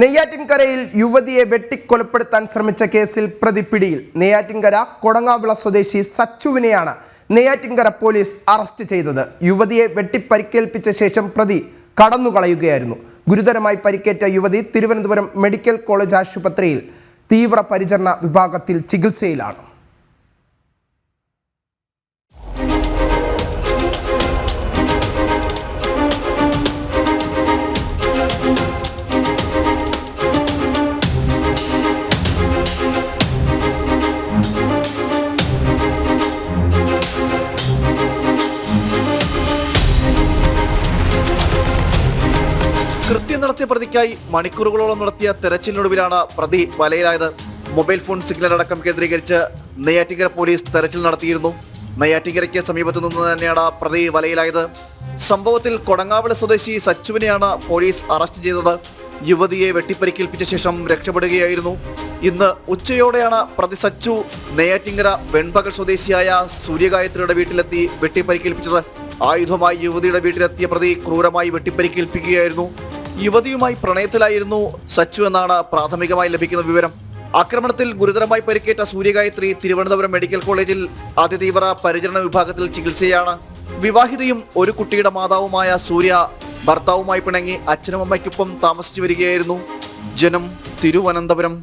നെയ്യാറ്റിൻകരയിൽ യുവതിയെ വെട്ടിക്കൊലപ്പെടുത്താൻ ശ്രമിച്ച കേസിൽ പ്രതി പിടിയിൽ. നെയ്യാറ്റിൻകര കൊടങ്ങാവിള സ്വദേശി സച്ചുവിനെയാണ് നെയ്യാറ്റിൻകര പോലീസ് അറസ്റ്റ് ചെയ്തത്. യുവതിയെ വെട്ടിപ്പരിക്കേൽപ്പിച്ച ശേഷം പ്രതി കടന്നുകളയുകയായിരുന്നു. ഗുരുതരമായി പരിക്കേറ്റ യുവതി തിരുവനന്തപുരം മെഡിക്കൽ കോളേജ് ആശുപത്രിയിൽ തീവ്രപരിചരണ വിഭാഗത്തിൽ ചികിത്സയിലാണ്. കൃത്യം നടത്തിയ പ്രതിക്കായി മണിക്കൂറുകളോളം നടത്തിയ തെരച്ചിലിനൊടുവിലാണ് പ്രതി വലയിലായത്. മൊബൈൽ ഫോൺ സിഗ്നൽ അടക്കം കേന്ദ്രീകരിച്ച് നെയ്യാറ്റിങ്കര പോലീസ് തെരച്ചിൽ നടത്തിയിരുന്നു. നെയ്യാറ്റിങ്കരയ്ക്ക് സമീപത്തു നിന്ന് തന്നെയാണ് പ്രതി വലയിലായത്. സംഭവത്തിൽ കൊടങ്ങാവിള സ്വദേശി സച്ചുവിനെയാണ് പോലീസ് അറസ്റ്റ് ചെയ്തത്. യുവതിയെ വെട്ടിപ്പരിക്കേൽപ്പിച്ച ശേഷം രക്ഷപ്പെടുകയായിരുന്നു. ഇന്ന് ഉച്ചയോടെയാണ് പ്രതി സച്ചു നെയ്യാറ്റിങ്കര വെൺപകൽ സ്വദേശിയായ സൂര്യഗായത്രിയുടെ വീട്ടിലെത്തി വെട്ടിപ്പരിക്കേൽപ്പിച്ചത്. ആയുധമായി യുവതിയുടെ വീട്ടിലെത്തിയ പ്രതി ക്രൂരമായി വെട്ടിപ്പരിക്കേൽപ്പിക്കുകയായിരുന്നു. യുവതിയുമായി പ്രണയത്തിലായിരുന്നു സച്ചു എന്നാണ് പ്രാഥമികമായി ലഭിക്കുന്ന വിവരം. ആക്രമണത്തിൽ ഗുരുതരമായി പരിക്കേറ്റ സൂര്യഗായത്രി തിരുവനന്തപുരം മെഡിക്കൽ കോളേജിൽ അതിതീവ്ര പരിചരണ വിഭാഗത്തിൽ ചികിത്സയാണ്. വിവാഹിതയും ഒരു കുട്ടിയുടെ മാതാവുമായ സൂര്യ ഭർത്താവുമായി പിണങ്ങി അച്ഛനും അമ്മയ്ക്കൊപ്പം താമസിച്ചു വരികയായിരുന്നു. ജനം തിരുവനന്തപുരം.